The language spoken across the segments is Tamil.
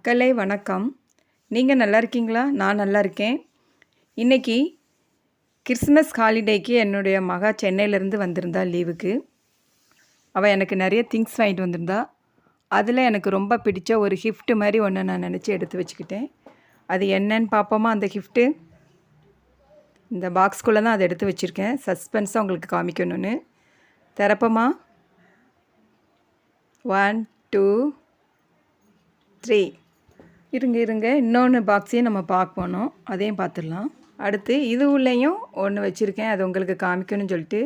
மக்களே வணக்கம். நீங்கள் நல்லா இருக்கீங்களா? நான் நல்லா இருக்கேன். இன்றைக்கி கிறிஸ்மஸ் ஹாலிடேக்கு என்னுடைய மகா சென்னையிலேருந்து வந்திருந்தா லீவுக்கு. அவள் எனக்கு நிறைய திங்ஸ் வாங்கிட்டு வந்திருந்தா. அதில் எனக்கு ரொம்ப பிடிச்ச ஒரு கிஃப்ட்டு மாதிரி ஒன்று நான் நினச்சி எடுத்து வச்சுக்கிட்டேன். அது என்னன்னு பார்ப்போமா? அந்த கிஃப்ட்டு இந்த பாக்ஸ்குள்ளே தான் அதை எடுத்து வச்சுருக்கேன். சஸ்பென்ஸாக உங்களுக்கு காமிக்கணும்னு. திறப்பமா? ஒன் டூ த்ரீ இருங்க இருங்க. இன்னொன்று பாக்ஸையும் நம்ம பார்க்கணும். அதையும் பார்த்துடலாம். அடுத்து இது உள்ளேயும் ஒன்று வச்சுருக்கேன். அது உங்களுக்கு காமிக்கணும்னு சொல்லிட்டு.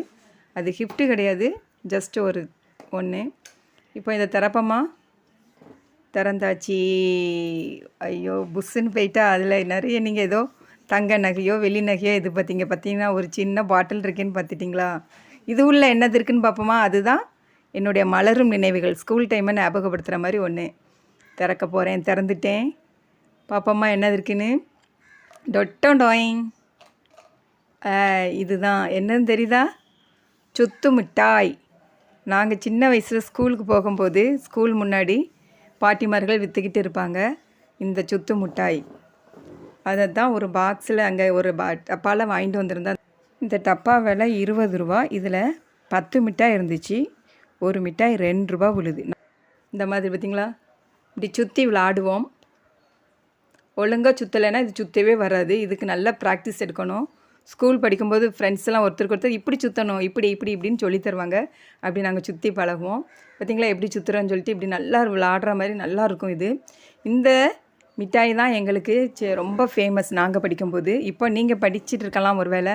அது கிஃப்ட்டு கிடையாது. ஜஸ்ட் ஒரு ஒன்று இப்போ இதை திறப்பமா? திறந்தாச்சு. ஐயோ புஷ்ஷுன்னு போயிட்டா அதில் நிறைய நீங்கள் ஏதோ தங்க நகையோ வெள்ளி நகையோ இது பார்த்தீங்க. பார்த்தீங்கன்னா ஒரு சின்ன பாட்டில் இருக்குன்னு பார்த்துட்டிங்களா? இது உள்ள என்னது இருக்குன்னு பார்ப்போமா? அதுதான் என்னுடைய மலரும் நினைவுகள். ஸ்கூல் டைமை ஞாபகப்படுத்துகிற மாதிரி ஒன்று திறக்க போகிறேன் திறந்துட்டேன். பாப்பம்மா என்னது இருக்குன்னு? டொட்டம் டோயிங் இதுதான். என்னன்னு தெரியுதா? சுத்து மிட்டாய். நாங்கள் சின்ன வயசில் ஸ்கூலுக்கு போகும்போது ஸ்கூல் முன்னாடி பாட்டிமார்கள் விற்றுக்கிட்டு இருப்பாங்க இந்த சுத்து மிட்டாய். அதை தான் ஒரு பாக்ஸில் அங்கே ஒரு பா டப்பாவில் வாங்கிட்டு வந்திருந்தா. இந்த டப்பா விலை இருபது ரூபா. இதில் பத்து மிட்டாய் இருந்துச்சு. ஒரு மிட்டாய் ரெண்டு ரூபா விழுது. இந்த மாதிரி பார்த்திங்களா இப்படி சுற்றி விளாடுவோம். ஒழுங்காக சுற்றலைன்னா இது சுற்றவே வராது. இதுக்கு நல்ல ப்ராக்டிஸ் எடுக்கணும். ஸ்கூல் படிக்கும்போது ஃப்ரெண்ட்ஸ்லாம் ஒருத்தருக்கு ஒருத்தர் இப்படி சுற்றணும் இப்படி இப்படி இப்படின்னு சொல்லி தருவாங்க. அப்படி நாங்கள் சுற்றி பழகுவோம். பார்த்திங்களா எப்படி சுற்றுறோன்னு சொல்லிட்டு இப்படி நல்லா விளாடுற மாதிரி நல்லா இருக்கும் இது. இந்த மிட்டாய் தான் எங்களுக்கு ரொம்ப ஃபேமஸ் நாங்கள் படிக்கும்போது. இப்போ நீங்கள் படிச்சுட்டு இருக்கலாம் ஒரு வேளை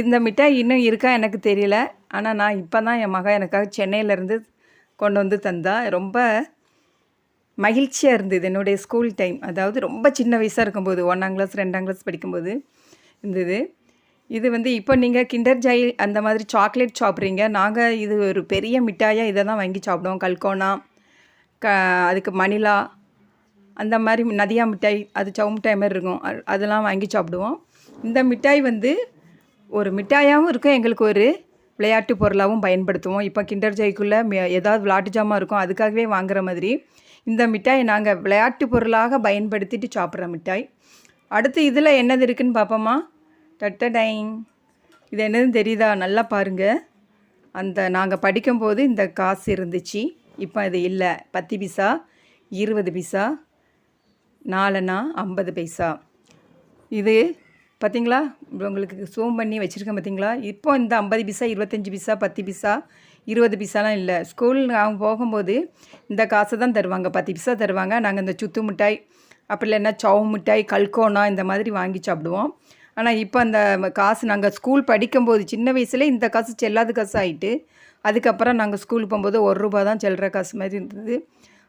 இந்த மிட்டாய் இன்னும் இருக்கா எனக்கு தெரியல. ஆனால் நான் இப்போ தான் என் மகன் எனக்காக சென்னையிலேருந்து கொண்டு வந்து தந்தா. ரொம்ப மகிழ்ச்சியாக இருந்தது என்னுடைய ஸ்கூல் டைம் அதாவது ரொம்ப சின்ன வயசாக இருக்கும்போது ஒன்றாம் கிளாஸ் ரெண்டாம் கிளாஸ் படிக்கும்போது இருந்தது. இது வந்து இப்போ நீங்கள் கிண்டர் ஜாய் அந்த மாதிரி சாக்லேட் சாப்பிட்றீங்க. நாங்கள் இது ஒரு பெரிய மிட்டாயாக இதை தான் வாங்கி சாப்பிடுவோம். கல்கோனா க அதுக்கு மணிலா அந்த மாதிரி நதியா மிட்டாய் அது சவு மிட்டாய் மாதிரி இருக்கும். அதெல்லாம் வாங்கி சாப்பிடுவோம். இந்த மிட்டாய் வந்து ஒரு மிட்டாயாகவும் இருக்கும். எங்களுக்கு ஒரு விளையாட்டு பொருளாகவும் பயன்படுத்துவோம். இப்போ கிண்டர் ஜாய்க்குள்ளே ஏதாவது விளாட்டு ஜாமான் இருக்கும். அதுக்காகவே வாங்குற மாதிரி இந்த மிட்டாய் நாங்கள் விளையாட்டு பொருளாக பயன்படுத்திட்டு சாப்பிட்ற மிட்டாய். அடுத்து இதில் என்னது இருக்குதுன்னு பார்ப்போமா டட்டடைங். இது என்னதுன்னு தெரியுதா? நல்லா பாருங்கள் அந்த நாங்கள் படிக்கும்போது இந்த காசு இருந்துச்சு. இப்போ இது இல்லை. பத்து பைசா இருபது பைசா நாலனா ஐம்பது பைசா. இது பார்த்திங்களா உங்களுக்கு சூம் பண்ணி வச்சுருக்கேன் பார்த்தீங்களா இப்போ இந்த ஐம்பது பைசா இருபத்தஞ்சி பைசா பத்து பைசா இருபது பைசாலாம் இல்லை. ஸ்கூல் அவங்க போகும்போது இந்த காசை தான் தருவாங்க. பத்து பைசா தருவாங்க. நாங்கள் இந்த சுத்து மிட்டாய் அப்படி இல்லைன்னா சவு மிட்டாய் கல்கோனா இந்த மாதிரி வாங்கி சாப்பிடுவோம். ஆனால் இப்போ அந்த காசு நாங்கள் ஸ்கூல் படிக்கும்போது சின்ன வயசுல இந்த காசு செல்லாத காசு ஆகிட்டு அதுக்கப்புறம் நாங்கள் ஸ்கூல் போகும்போது ஒரு ரூபா தான் செல்கிற காசு மாதிரி இருந்தது.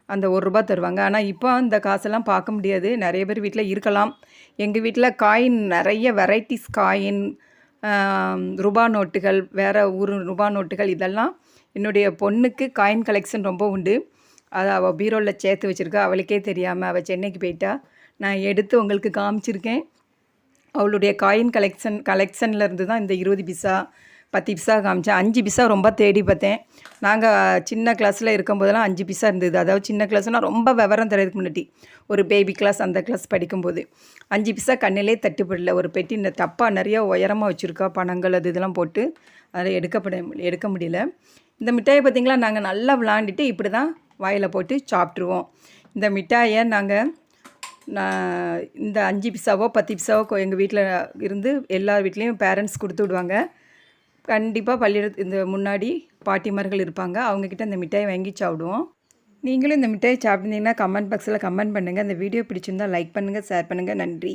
அந்த ஒரு ரூபா தருவாங்க. ஆனால் இப்போ அந்த காசெல்லாம் பார்க்க முடியாது. நிறைய பேர் வீட்டில் இருக்கலாம். எங்கள் வீட்டில் காயின் நிறைய வெரைட்டிஸ் காயின் ரூபா நோட்டுகள் வேறு ஊர் ரூபா நோட்டுகள் இதெல்லாம் என்னுடைய பொண்ணுக்கு காயின் கலெக்ஷன் ரொம்ப உண்டு. அதை அவள் பீரோவில் சேர்த்து வச்சுருக்கா. அவளுக்கே தெரியாமல் அவள் சென்னைக்கு போயிட்டா. நான் எடுத்து உங்களுக்கு காமிச்சிருக்கேன். அவளுடைய காயின் கலெக்ஷன் கலெக்ஷன்லேருந்து தான் இந்த இருபது பிசா பத்து பிசா காமிச்சேன். அஞ்சு பிசா ரொம்ப தேடி பார்த்தேன். நாங்கள் சின்ன கிளாஸில் இருக்கும்போதெல்லாம் அஞ்சு பிசா இருந்தது. அதாவது சின்ன கிளாஸ்னால் ரொம்ப விவரம் தரதுக்கு முன்னாடி. ஒரு பேபி கிளாஸ் அந்த கிளாஸ் படிக்கும்போது. அஞ்சு பிசா கண்ணிலே தட்டுப்படல. ஒரு பெட்டி இந்த தப்பாக நிறையா உயரமாக வச்சுருக்கா. பணங்கள் அது இதெல்லாம் போட்டு. அதில் எடுக்கப்பட எடுக்க முடியல. இந்த மிட்டாயை பார்த்திங்களா? நாங்கள் நல்லா விளாண்டுட்டு இப்படி தான் வாயில் போட்டு சாப்பிட்ருவோம் இந்த மிட்டாயை நாங்கள் நான் இந்த அஞ்சு பிசாவோ பத்து பிசாவோ எங்கள் வீட்டில் இருந்து எல்லா வீட்லேயும் பேரண்ட்ஸ் கொடுத்து விடுவாங்க. கண்டிப்பாக பள்ளியிட இந்த முன்னாடி பாட்டிமார்கள் இருப்பாங்க. அவங்கக்கிட்ட இந்த மிட்டாயை வாங்கி சாப்பிடுவோம். நீங்களும் இந்த மிட்டாயை சாப்பிட்டீங்கன்னா கமெண்ட் பாக்ஸில் கமெண்ட் பண்ணுங்கள் அந்த வீடியோ பிடிச்சிருந்தால் லைக் பண்ணுங்கள் ஷேர் பண்ணுங்கள் நன்றி.